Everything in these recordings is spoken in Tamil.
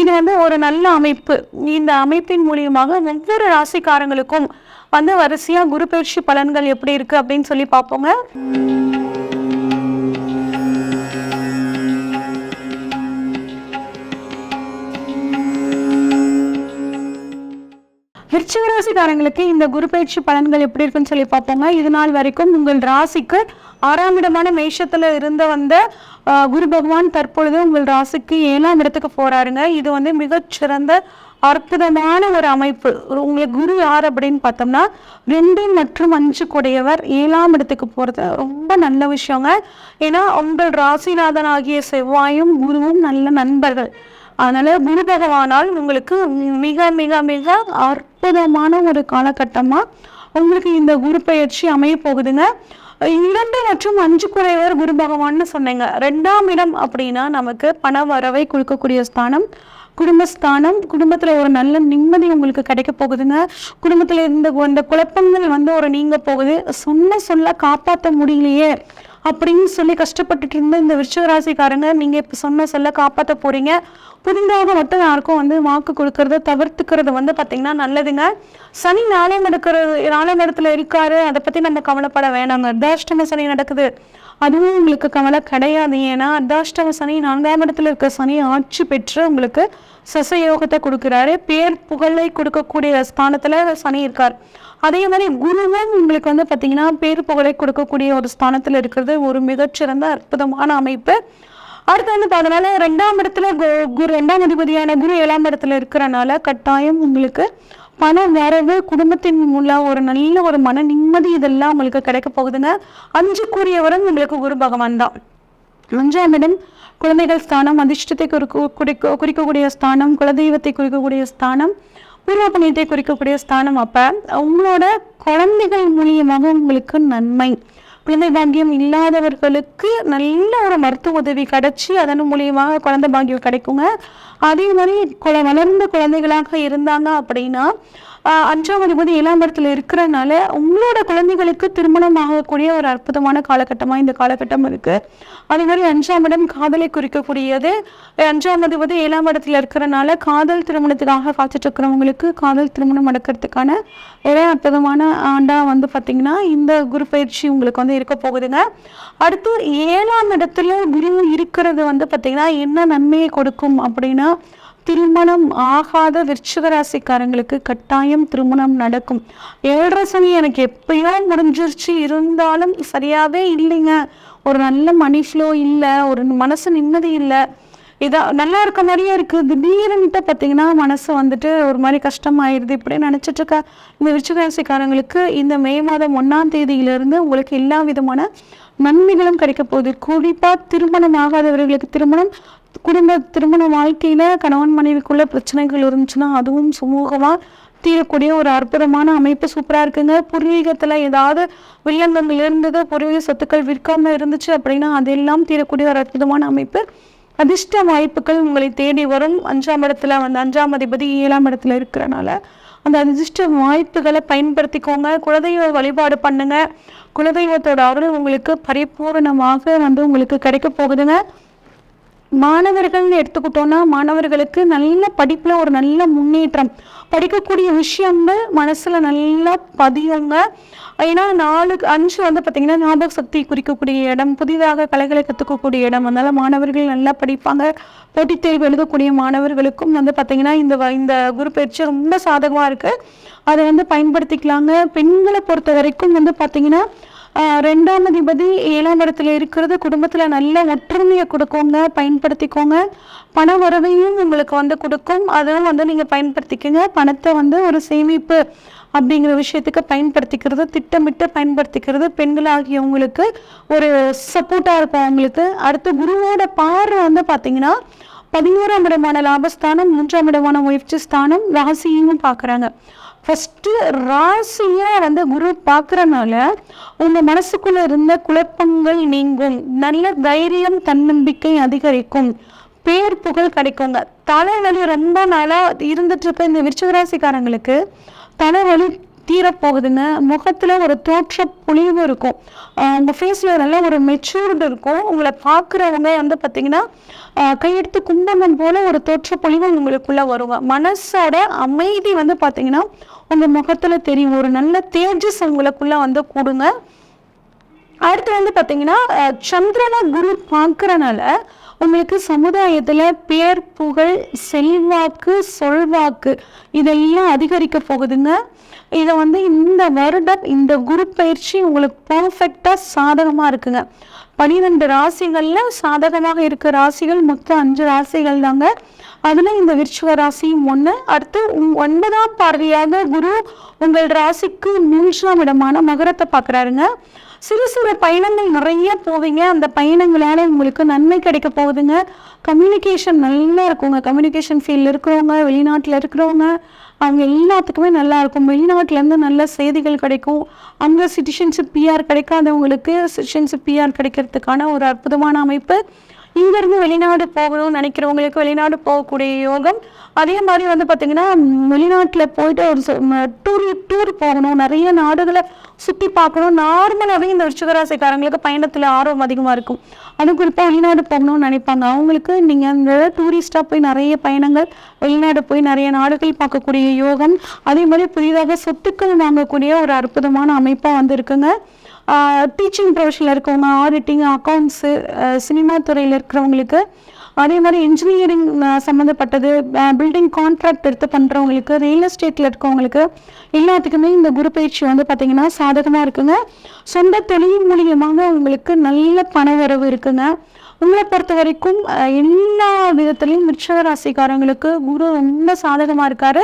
இது வந்து ஒரு நல்ல அமைப்பு. இந்த அமைப்பின் மூலியமாக ஒவ்வொரு ராசிக்காரங்களுக்கும் வந்து வரிசையா குரு பயிற்சி பலன்கள் எப்படி இருக்கு அப்படின்னு சொல்லி பார்ப்போங்க. விருச்சிக ராசிக்காரங்களுக்கு இந்த குரு பயிற்சி பலன்கள் எப்படி இருக்குன்னு சொல்லி பார்ப்போங்க. இது நாள் வரைக்கும் உங்கள் ராசிக்கு ஆறாம் இடமான மேஷத்துல இருந்த வந்த குரு பகவான் தற்பொழுது உங்கள் ராசிக்கு ஏழாம் இடத்துக்கு போறாருங்க. இது வந்து மிகச்சிறந்த அற்புதமான ஒரு அமைப்பு. உங்களுக்கு குரு யார் அப்படின்னு பார்த்தோம்னா ரெண்டு மற்றும் அஞ்சு கூடையவர் ஏழாம் இடத்துக்கு போகிறது ரொம்ப நல்ல விஷயங்க. ஏன்னா உங்கள் ராசிநாதன் ஆகிய செவ்வாயும் குருவும் நல்ல நண்பர்கள். அதனால் குரு பகவானால் உங்களுக்கு மிக மிக மிக அற்புதமான ஒரு காலகட்டமாக உங்களுக்கு இந்த குரு பயிற்சி அமைய போகுதுங்க. இரண்டு மற்றும் அஞ்சு குறைவர் குரு பகவான்னு சொன்னீங்க. ரெண்டாம் இடம் அப்படின்னா நமக்கு பண வரவை கொடுக்கக்கூடிய ஸ்தானம் குடும்பஸ்தானம். குடும்பத்தில் ஒரு நல்ல நிம்மதி உங்களுக்கு கிடைக்க போகுதுங்க. குடும்பத்தில் இருந்த இந்த குழப்பங்கள் வந்து ஒரு நீங்க போகுது. சொன்ன சொல்ல காப்பாற்ற முடியலையே அப்படின்னு சொல்லி கஷ்டப்பட்டுட்டு இருந்த இந்த விருச்சிக நீங்கள் இப்போ சொன்ன சொல்ல காப்பாற்ற போகிறீங்க புதிதாக மட்டும் யாருக்கும் வந்து வாக்கு கொடுக்கறத தவிர்த்துக்கிறது வந்து பார்த்திங்கன்னா நல்லதுங்க. சனி நாலாம் நடக்கிறது நாலாம் நேரத்தில் இருக்காரு. அதை பற்றி நம்ம கவலைப்பட வேணாங்க. அர்த்தாஷ்டம சனி நடக்குது. அதுவும் உங்களுக்கு கவலை கிடையாது. ஏன்னா அர்த்தாஷ்டம சனி நான்காம் இடத்துல இருக்க சனி ஆட்சி பெற்று உங்களுக்கு சசயோகத்தை கொடுக்குறாரு. பேர் புகழை கொடுக்கக்கூடிய ஸ்தானத்தில் சனி இருக்கார். அதே மாதிரி குருவும் உங்களுக்கு வந்து பார்த்திங்கன்னா பேர் புகழை கொடுக்கக்கூடிய ஒரு ஸ்தானத்தில் இருக்கிறது ஒரு மிகச்சிறந்த அற்புதமான அமைப்பு. அடுத்து வந்து பார்த்தனால ரெண்டாம் இடத்துல கு- குரு ரெண்டாம் அதிபதியான குரு ஏழாம் இடத்துல இருக்கிறனால கட்டாயம் உங்களுக்கு பண வரவு குடும்பத்தின் மூலம் ஒரு நல்ல ஒரு மன நிம்மதி இதெல்லாம் உங்களுக்கு கிடைக்க போகுதுங்க. அஞ்சு கூறியவரும் உங்களுக்கு குரு பகவான் தான். அஞ்சாம் இடம் குழந்தைகள் ஸ்தானம் அதிர்ஷ்டத்தை குறிக்க குறிக்க குறிக்கக்கூடிய ஸ்தானம் குலதெய்வத்தை குறிக்கக்கூடிய ஸ்தானம் பூர்வ புண்ணியத்தை குறிக்கக்கூடிய ஸ்தானம். அப்போ உங்களோட குழந்தைகள் மூலியமாக உங்களுக்கு நன்மை. குழந்தை பாக்கியம் இல்லாதவர்களுக்கு நல்ல ஒரு மருத்துவ உதவி கிடைச்சி அதன் மூலியமாக குழந்தை பாக்கியம் கிடைக்குங்க. அதே மாதிரி குல வளர்ந்த குழந்தைகளாக இருந்தாங்க அப்படின்னா அஞ்சாம் அதிபதி ஏழாம் இடத்துல இருக்கிறனால உங்களோட குழந்தைகளுக்கு திருமணம் ஆகக்கூடிய ஒரு அற்புதமான காலகட்டமாக இந்த காலகட்டம் இருக்கு. அதே மாதிரி அஞ்சாம் இடம் காதலை குறிக்கக்கூடியது. அஞ்சாம் அதிபதி ஏழாம் இடத்துல இருக்கிறனால காதல் திருமணத்துக்காக காத்துட்டு இருக்கிறவங்களுக்கு காதல் திருமணம் நடக்கிறதுக்கான ஒரே அற்புதமான ஆண்டாக வந்து பார்த்திங்கன்னா இந்த குரு பயிற்சி உங்களுக்கு வந்து இருக்க போகுதுங்க. அடுத்து ஏழாம் இடத்துல குரு இருக்கிறது வந்து பார்த்திங்கன்னா என்ன நன்மையை கொடுக்கும் அப்படின்னா திருமணம் ஆகாத விருச்சிக ராசிக்காரங்களுக்கு கட்டாயம் திருமணம் நடக்கும். ஏழரை சனி எனக்கு எப்பயோ முடிஞ்சிருச்சு. இருந்தாலும் சரியாவே இல்லைங்க. ஒரு நல்ல மணி ஃப்ளோ இல்லை. ஒரு மனசு நிம்மதி இல்லை. இதா நல்லா இருக்க மாதிரியே இருக்கு. திடீர்னுட்டு பார்த்தீங்கன்னா மனசு வந்துட்டு ஒரு மாதிரி கஷ்டமாயிருது. இப்படி நினைச்சிட்டு இருக்க இந்த விருச்சிக ராசிக்காரங்களுக்கு இந்த மே மாதம் ஒன்றாம் தேதியிலிருந்து உங்களுக்கு எல்லா விதமான நன்மைகளும் கிடைக்க போகுது. குறிப்பாக திருமணம் ஆகாதவர்களுக்கு திருமணம் குடும்ப திருமண வாழ்க்கையில் கணவன் மனைவிக்குள்ள பிரச்சனைகள் இருந்துச்சுன்னா அதுவும் சுமூகமாக தீரக்கூடிய ஒரு அற்புதமான அமைப்பு சூப்பராக இருக்குங்க. பூர்வீகத்தில் ஏதாவது வில்லங்கங்கள் இருந்தது பூர்வீக சொத்துக்கள் விற்காமல் இருந்துச்சு அப்படின்னா அதெல்லாம் தீரக்கூடிய ஒரு அற்புதமான அமைப்பு. அதிர்ஷ்ட வாய்ப்புகள் உங்களை தேடி வரும். அஞ்சாம் இடத்துல வந்து அஞ்சாம் அதிபதி ஏழாம் இடத்துல இருக்கிறனால அந்த அதிர்ஷ்ட வாய்ப்புகளை பயன்படுத்திக்கோங்க. குலதெய்வ வழிபாடு பண்ணுங்க. குலதெய்வத்தோட அருள் உங்களுக்கு பரிபூரணமாக வந்து உங்களுக்கு கிடைக்க போகுதுங்க. மாணவர்கள்னு எடுத்துக்கிட்டோம்னா மாணவர்களுக்கு நல்ல படிப்பில் ஒரு நல்ல முன்னேற்றம். படிக்கக்கூடிய விஷயங்கள் மனசில் நல்லா பதியுங்க. ஏன்னா நாலு அஞ்சு வந்து பார்த்திங்கன்னா ஞாபக சக்தி குறிக்கக்கூடிய இடம் புதிதாக கலைகளை கற்றுக்கக்கூடிய இடம். அதனால் மாணவர்கள் நல்லா படிப்பாங்க. போட்டித் தேர்வு எழுதக்கூடிய மாணவர்களுக்கும் வந்து பார்த்திங்கன்னா இந்த வ- இந்த குரு பயிற்சி ரொம்ப சாதகமாக இருக்குது அதை வந்து பயன்படுத்திக்கலாங்க. பெண்களை பொறுத்த வரைக்கும் வந்து பார்த்தீங்கன்னா ரெண்டாம் அதிபதி ஏழாம் இடத்துல இருக்கிறது. குடும்பத்தில் நல்ல ஒற்றுமையை கொடுக்குங்க பயன்படுத்திக்கோங்க. பண வரவையும் உங்களுக்கு வந்து கொடுக்கும். அதுவும் வந்து நீங்கள் பயன்படுத்திக்கோங்க. பணத்தை வந்து ஒரு சேமிப்பு அப்படிங்கிற விஷயத்துக்கு பயன்படுத்திக்கிறது திட்டமிட்டு பயன்படுத்திக்கிறது. பெண்களாகியவங்களுக்கு ஒரு சப்போர்ட்டாக இருக்கும் அவங்களுக்கு. அடுத்து குருவோட பார்வை வந்து பார்த்தீங்கன்னா பதினோராம் இடமான லாபஸ்தானம் மூன்றாம் இடமான முயற்சி ஸ்தானம் ராசியையும் பார்க்குறாங்க ஃபஸ்ட்டு ராசியை வந்து குரு பார்க்குறனால உங்கள் மனசுக்குள்ளே இருந்த குழப்பங்கள் நீங்கும். நல்ல தைரியம் தன்னம்பிக்கை அதிகரிக்கும். பேர் புகழ் கிடைக்குங்க. தலைவலி ரொம்ப நாளாக இருந்துட்டு இருக்க இந்த விருச்சிகராசிக்காரங்களுக்கு தலைவலி தீரப்போகுதுங்க முகத்தில் ஒரு தோற்ற பொழிவு இருக்கும். உங்கள் ஃபேஸில் நல்ல ஒரு மெச்சூர்டு இருக்கும். உங்களை பார்க்குறவங்க வந்து பார்த்திங்கன்னா கையெடுத்து குண்டமன் போல் ஒரு தோற்ற பொழிவு உங்களுக்குள்ளே வருங்க. மனசோட அமைதி வந்து பார்த்தீங்கன்னா உங்கள் முகத்தில் தெரியும். ஒரு நல்ல தேஜஸ் உங்களுக்குள்ளே வந்து கூடுங்க. அடுத்து வந்து பார்த்தீங்கன்னா சந்திரனை குரு பார்க்குறனால உங்களுக்கு சமுதாயத்தில் பேர் புகழ் செல்வாக்கு சொல்வாக்கு இதெல்லாம் அதிகரிக்க போகுதுங்க. இதை வந்து இந்த வருடம் இந்த குரு பயிற்சி உங்களுக்கு பர்ஃபெக்டாக சாதகமாக இருக்குங்க. பனிரெண்டு ராசிகளில் சாதகமாக இருக்க ராசிகள் மொத்தம் அஞ்சு ராசிகள் தாங்க. அதில் இந்த விருச்சிக ராசியும் ஒன்று அடுத்து ஒன்பதாம் பார்வையாக குரு உங்கள் ராசிக்கு மூன்றாம் இடமான மகரத்தை பார்க்குறாருங்க. சிறு சிறு பயணங்கள் நிறைய போவீங்க. அந்த பயணங்களால உங்களுக்கு நன்மை கிடைக்க போகுதுங்க. கம்யூனிகேஷன் நல்லா இருக்குங்க. கம்யூனிகேஷன் ஃபீல்டில் இருக்கிறவங்க வெளிநாட்டில் இருக்கிறவங்க அவங்க எல்லாத்துக்குமே நல்லா இருக்கும். வெளிநாட்டிலேருந்து நல்ல செய்திகள் கிடைக்கும். அங்கே சிட்டிசன்ஷிப் பிஆர் கிடைக்காதவங்களுக்கு சிட்டிசன்ஷிப் பிஆர் கிடைக்கிறதுக்கான ஒரு அற்புதமான அமைப்பு. இங்கேருந்து வெளிநாடு போகணும்னு நினைக்கிறவங்களுக்கு வெளிநாடு போகக்கூடிய யோகம். அதே மாதிரி வந்து பார்த்திங்கன்னா வெளிநாட்டில் போயிட்டு ஒரு டூர் டூர் போகணும். நிறைய நாடுகளை சுற்றி பார்க்கணும். நார்மலாகவே இந்த விருச்சிகராசிக்காரங்களுக்கு பயணத்தில் ஆர்வம் அதிகமாக இருக்கும். அதுவும் குறிப்பாக வெளிநாடு போகணும்னு நினைப்பாங்க. அவங்களுக்கு நீங்கள் அந்த டூரிஸ்டாக போய் நிறைய பயணங்கள் வெளிநாடு போய் நிறைய நாடுகள் பார்க்கக்கூடிய யோகம் அதே மாதிரி புதிதாக சொத்துக்கள் வாங்கக்கூடிய ஒரு அற்புதமான அமைப்பாக வந்து இருக்குங்க டீச்சிங் ப்ரொஃபஷனில் இருக்கவங்க ஆடிட்டிங் அக்கௌண்ட்ஸு சினிமா துறையில் இருக்கிறவங்களுக்கு அதே மாதிரி இன்ஜினியரிங் சம்மந்தப்பட்டது பில்டிங் கான்ட்ராக்ட் எடுத்து பண்ணுறவங்களுக்கு ரியல் எஸ்டேட்டில் இருக்கவங்களுக்கு எல்லாத்துக்குமே இந்த குரு பயிற்சி வந்து பார்த்திங்கன்னா சாதகமாக இருக்குங்க. சொந்த தொழில் மூலியமாக உங்களுக்கு நல்ல பணவரவு இருக்குங்க. உங்களை பொறுத்த வரைக்கும் எல்லா விதத்துலையும் விருட்சக ராசிக்காரங்களுக்கு குரு ரொம்ப சாதகமாக இருக்காரு.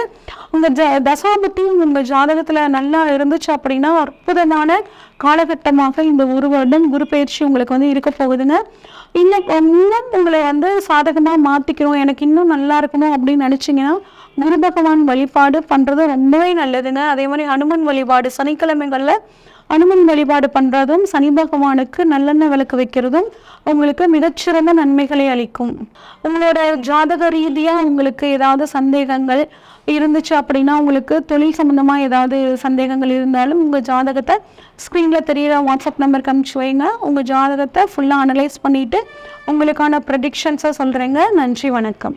உங்கள் ஜ தசாபத்தியும் உங்கள் ஜாதகத்தில் நல்லா இருந்துச்சு அப்படின்னா அற்புதமான காலகட்டமாக இந்த ஒரு வருடம் குரு பயிற்சி உங்களுக்கு வந்து இருக்க போகுதுங்க. இன்னும் இன்னும் உங்களை வந்து சாதகமாக மாற்றிக்கிறோம் எனக்கு இன்னும் நல்லா இருக்கணும் அப்படின்னு நினச்சிங்கன்னா குரு பகவான் வழிபாடு பண்ணுறது ரொம்பவே நல்லதுங்க. அதே மாதிரி ஹனுமன் வழிபாடு சனிக்கிழமைகளில் அனுமன் வழிபாடு பண்ணுறதும் சனி பகவானுக்கு நல்லெண்ணெய் விளக்கு வைக்கிறதும் உங்களுக்கு மிகச்சிறந்த நன்மைகளை அளிக்கும். உங்களோட ஜாதக ரீதியாக உங்களுக்கு ஏதாவது சந்தேகங்கள் இருந்துச்சு அப்படின்னா உங்களுக்கு தொழில் சம்மந்தமாக ஏதாவது சந்தேகங்கள் இருந்தாலும் உங்கள் ஜாதகத்தை ஸ்க்ரீனில் தெரியிற வாட்ஸ்அப் நம்பருக்கு அனுப்பிச்சு வைங்க. உங்கள் ஜாதகத்தை ஃபுல்லாக அனலைஸ் பண்ணிவிட்டு உங்களுக்கான ப்ரெடிக்ஷன்ஸை சொல்கிறேங்க நன்றி வணக்கம்.